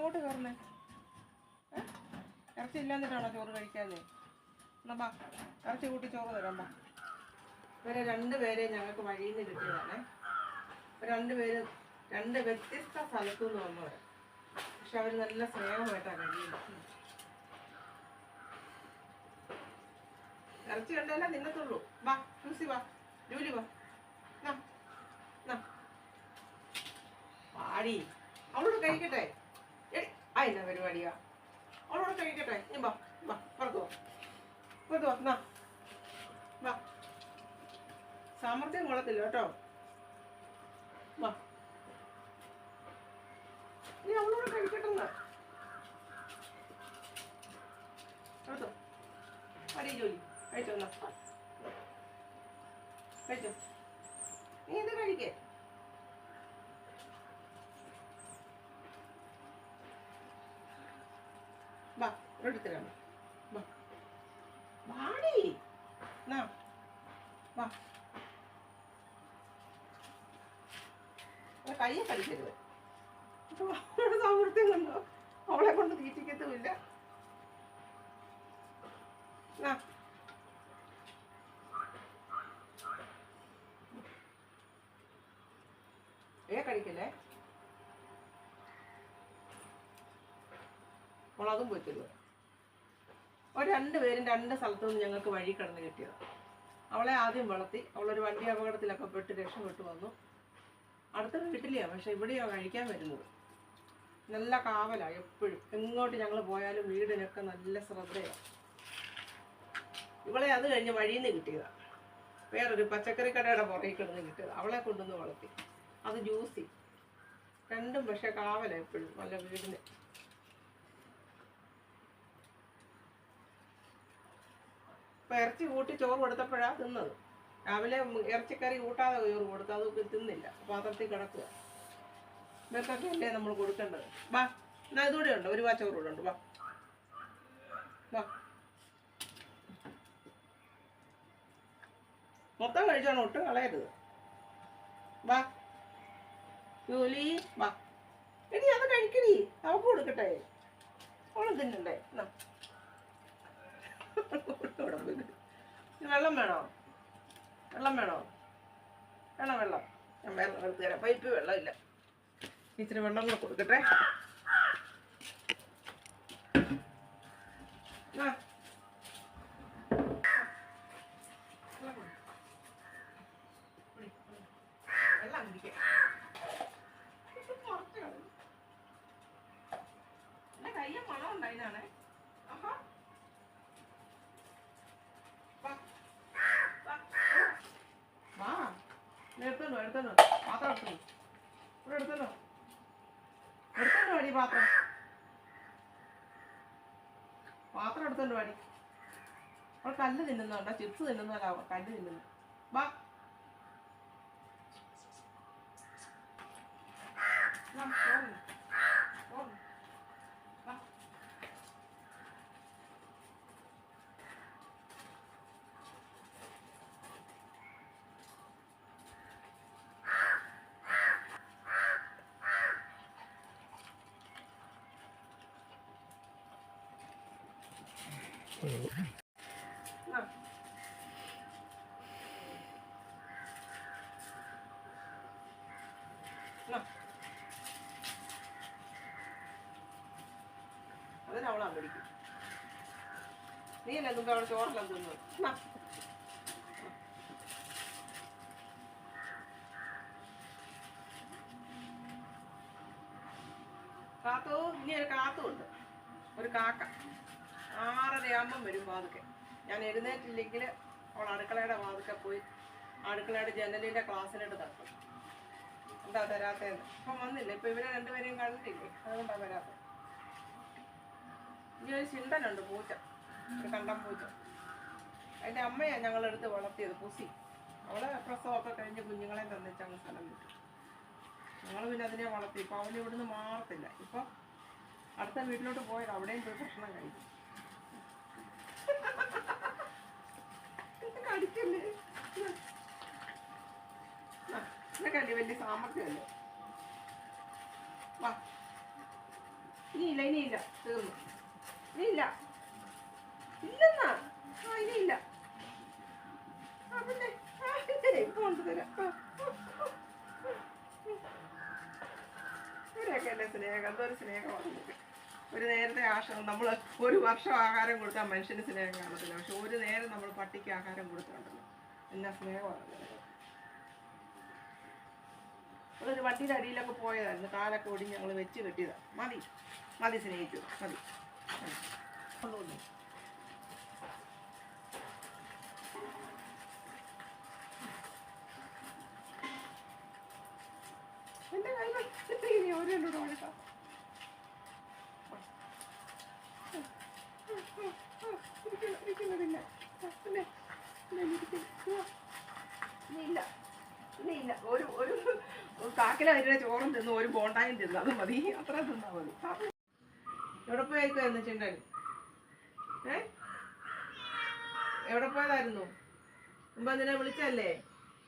അങ്ങോട്ട് കയറുന്നേ? ഇറച്ചി ഇല്ലാന്നിട്ടാണോ ചോറ് കഴിക്കാഞ്ഞേ? എന്നാ ഇറച്ചി കൂട്ടി ചോറ് തരാം ബാ. ഇവരെ രണ്ടുപേരെ ഞങ്ങൾക്ക് വഴിയിൽ നിന്ന് കിട്ടിയതാണ്. രണ്ടുപേരും രണ്ട് വ്യത്യസ്ത സ്ഥലത്തു നിന്ന് വന്നവർ പക്ഷെ അവർ നല്ല സ്നേഹമായിട്ടാണ് കഴിയുന്നത് ഇറച്ചി കണ്ടല്ല നിന്നത്തുള്ളൂ. വാ ലൂസി വാ ജൂലി വാ. പാടി അവളോട് കഴിക്കട്ടെ. ആ എന്നാ പരിപാടിയാ അവളോട് കഴിക്കട്ടെ നീ വാ വാ പുറത്ത് പുറത്ത് വാ. നാ വാ. സാമർത്ഥ്യം കൊള്ളത്തില്ല കേട്ടോ. വാ. നീ അവളോട് കഴിക്കട്ടെന്ന്. എടുത്തോ അടി ജോലി. കഴിച്ചോ എന്നാ? കഴിച്ചോ. നീ ഇത് കഴിക്കേ? വാ എടുത്തരാം വാ. വാടി. വാ. കയ്യെ കടിക്കരുത് സാമർത്ഥ്യം കണ്ടോ? അവളെ കൊണ്ട് തീറ്റിക്കത്തുമില്ല. നാ. ഏ തരുക ഒരു രണ്ട് പേരും രണ്ട് സ്ഥലത്തു നിന്ന് ഞങ്ങൾക്ക് വഴി കടന്ന് കിട്ടിയത്. അവളെ ആദ്യം വളർത്തി അവളൊരു വണ്ടി അപകടത്തിലൊക്കെ പെട്ട് രക്ഷപ്പെട്ടു വന്നു. അടുത്ത വീട്ടിലെയാണ് പക്ഷെ ഇവിടെയാണ് കഴിക്കാൻ വരുന്നത്. നല്ല കാവലാണ് എപ്പോഴും. എങ്ങോട്ട് ഞങ്ങൾ പോയാലും വീടിനൊക്കെ നല്ല ശ്രദ്ധയാണ് ഇവളെ അത് കഴിഞ്ഞ് വഴിയിൽ നിന്ന് കിട്ടിയതാണ് വേറൊരു പച്ചക്കറി കടയുടെ പുറകിൽ കിടന്ന് കിട്ടിയത്. അവളെ കൊണ്ടുവന്ന് വളർത്തി. അത് ജ്യൂസി. രണ്ടും പക്ഷെ കാവല എപ്പോഴും നല്ല വീടിന്. ഇപ്പൊ ഇറച്ചി കൂട്ടി ചോറ് കൊടുത്തപ്പോഴാ തിന്നത്. രാവിലെ ഇറച്ചിക്കറി കൂട്ടാതെ ചോറ് കൊടുത്തു അത് തിന്നില്ല. പാത്രത്തിൽ കിടക്കുക ഇവർക്കൊക്കെ അല്ലേ നമ്മൾ കൊടുക്കേണ്ടത്? വാ എന്നാ ഇതുകൂടെ ഉണ്ട്. ഒരു വാ ചോറ് കൂടെ ഉണ്ട്. വാ. വാ. മൊത്തം കഴിച്ചോണം. ഒട്ടും കളയരുത്. വാ. ജോലി. വാ. എടി അത് കഴിക്കടി. അവക്ക് കൊടുക്കട്ടെ. ഓണം തിന്നണ്ടേ. എന്നാ. വെള്ളം വേണോ? വെള്ളം വേണോ? വേണം വെള്ളം. ഞാൻ വെള്ളം എടുത്ത് തരാം. പൈപ്പ് വെള്ളമില്ല ഇച്ചിരി വെള്ളം കൂടെ കൊടുക്കട്ടെ. ആ. വെള്ളം കുടി. കുടി, കുടി. വെള്ളം കുടിക്കാം എന്റെ കയ്യിൽ മണം ഉണ്ടായതാണേ ആഹാ വാ. വാ. വാ. നീ എടുത്തോണ്ടോ എടുത്തോണ്ടോ പാത്രം എടുത്തോണ്ടോ ഇവിടെ എടുത്തോണ്ടോ എടുത്തോണ്ട് വാടി പാത്രം പാത്രം എടുത്തോണ്ട് വാടി. അവൾ കല്ല് തിന്നുന്നുണ്ടോ ചിപ്സ് തിന്നുന്നല്ല കല്ല് തിന്നുന്നു. വാ. ചോറ്. ചോറ്. വാ. ആ. ആ. അതിന് അവളാ പിടിക്കും നീ അല്ലേ തുമ്പ അവിടെ ചോറെല്ലാം തിന്നു എന്നാ. കാത്തു ഇനി ഒരു കാത്തുണ്ട് ഒരു കാക്ക ആറരയാകുമ്പം വരും വാതുക്കെ. ഞാൻ എഴുന്നേറ്റില്ലെങ്കിൽ അവൾ അടുക്കളയുടെ വാതുക്കെ പോയി അടുക്കളയുടെ ജനലിന്റെ ക്ലാസ്സിലിട്ട് തട്ടും. എന്താ തരാത്തേന്ന് അപ്പം വന്നില്ല. ഇപ്പം ഇവരെ രണ്ടുപേരെയും കണ്ടിട്ടില്ലേ അതുകൊണ്ടാണ് വരാത്തത് ഈ ഒരു ചിണ്ടനുണ്ട് പൂച്ച. ഒരു കണ്ടം പൂച്ച. അതിന്റെ അമ്മയാണ് ഞങ്ങളെടുത്ത് വളർത്തിയത് പുസി. അവളെ പ്രസവമൊക്കെ കഴിഞ്ഞ് കുഞ്ഞുങ്ങളെ തന്നിച്ച് അങ്ങ് സ്ഥലം വിട്ടു. ഞങ്ങൾ പിന്നെ അതിനെ വളർത്തി. ഇപ്പം അവൻ ഇവിടുന്ന് മാറത്തില്ല. ഇപ്പം അടുത്ത വീട്ടിലോട്ട് പോയത് അവിടെയും പോയി ഭക്ഷണം കഴിക്കും. കടിക്കല്ലേ ഇതൊക്കെ വലിയ സാമർഥ്യമല്ലേ? വാ. സ്നേഹം സ്നേഹമാണ്. ഒരു നേരത്തെ ആശ്രമം നമ്മൾ ഒരു വർഷം ആഹാരം കൊടുത്താൽ മനുഷ്യന് സ്നേഹം കാണത്തില്ല. പക്ഷെ ഒരു നേരം നമ്മൾ പട്ടിക്ക് ആഹാരം കൊടുത്തിട്ടുണ്ടല്ലോ. എന്നാ സ്നേഹമാണ് ഒരു വണ്ടിയുടെ അടിയിലൊക്കെ പോയതായിരുന്നു. കാലൊക്കെ ഓടി ഞങ്ങൾ വെച്ച് കെട്ടിയതാണ് മതി. മതി സ്നേഹിച്ചു. മതി. എന്റെ ഇനി ഒരു രണ്ടു കാണിക്കാം ഇരിക്കുന്നില്ല പിന്നെ ഇല്ല. പിന്നെ ഇല്ല. ഒരു ഒരു കാക്കില വരുടെ ചോറും തിന്നു ഒരു ബോണ്ടായും തിന്നു. അത് മതി. അത്ര തിന്നാ മതി. എവിടെ പോയേക്കായിരുന്നു ചിണ്ടൻ? ഏ? എവിടെ പോയതായിരുന്നു? മുമ്പ് നിന്നെ വിളിച്ചല്ലേ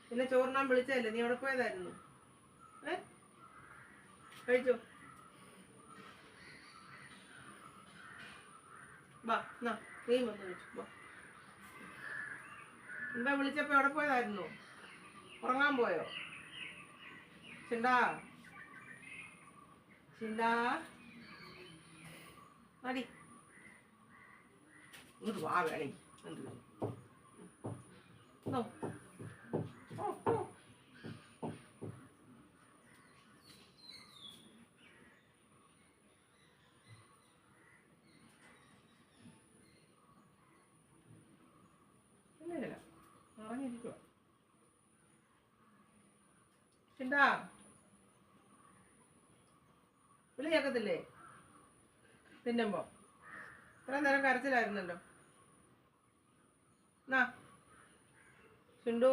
പിന്നെ ചോറിനാൻ വിളിച്ചല്ലേ നീ എവിടെ പോയതായിരുന്നു? ഏ? കഴിച്ചോ? വാ നീ വന്ന് കഴിച്ചു. വാ. മുമ്പേ വിളിച്ചപ്പോ എവിടെ പോയതായിരുന്നു? ഉറങ്ങാൻ പോയോ? ചിണ്ടാ. ചിണ്ടാ. മതി ഇങ്ങോട്ട് വാ വേണേ. എന്ത്. ഉറങ്ങിയിരിക്കുവാ. ചിണ്ടാ വിളി കേൾക്കത്തില്ലേ? തിന്നുമ്പോ. ഇത്ര നേരം കരച്ചിലായിരുന്നല്ലോ. നാ. ചിണ്ടു.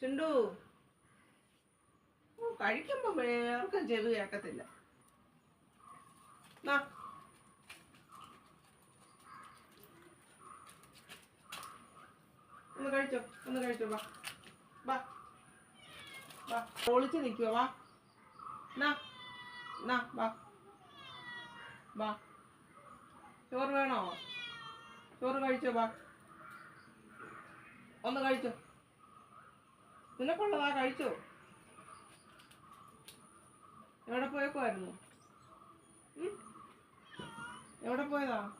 ചിണ്ടു. ഓ, കഴിക്കുമ്പോ വേർക്കും ചെവി കേൾക്കത്തില്ല. ഒന്ന് കഴിച്ചോ? ഒന്ന് കഴിച്ചോ? വാ. വാ. വാ ഒളിച്ച് നിൽക്കുവോ വാ. നാ നാ വാ. വാ. ചോറ് വേണോ? ചോറ് കഴിച്ചോ വാ. ഒന്ന് കഴിച്ചോ. നിനക്കുള്ളതാ കഴിച്ചോ. എവിടെ പോയേക്കുമായിരുന്നു? എവിടെ പോയതാ?